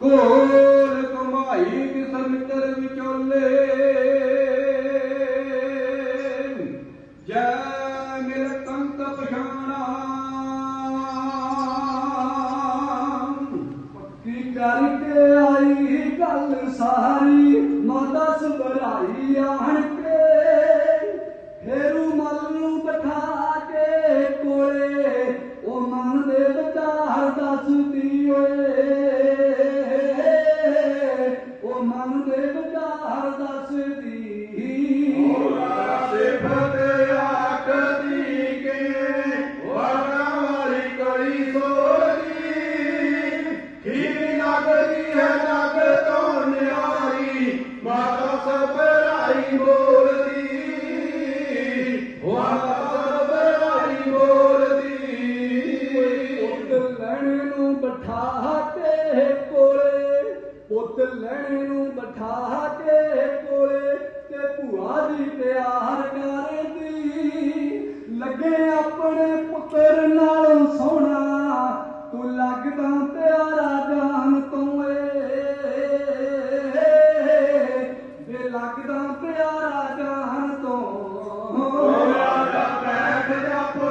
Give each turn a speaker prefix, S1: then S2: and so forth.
S1: ਗੋਲ ਕਮਾਈ ਬਿਸਮਿਤਰ ਵਿਚੋਲੇ। ਪੱਕੀ ਕਰਕੇ ਆਈ ਗੱਲ
S2: ਸਾਰੀ। ਲੈਣੇ ਨੂੰ ਬਿਠਾ ਕੇ ਕੋਲੇ ਤੇ ਭੂਆ ਦੀ ਪਿਆਰ ਕਰਦੀ ਲੱਗੇ ਆਪਣੇ ਪੁੱਤਰ ਨਾਲੋਂ ਸੋਹਣਾ ਤੂੰ ਲੱਗਦਾ લાકડા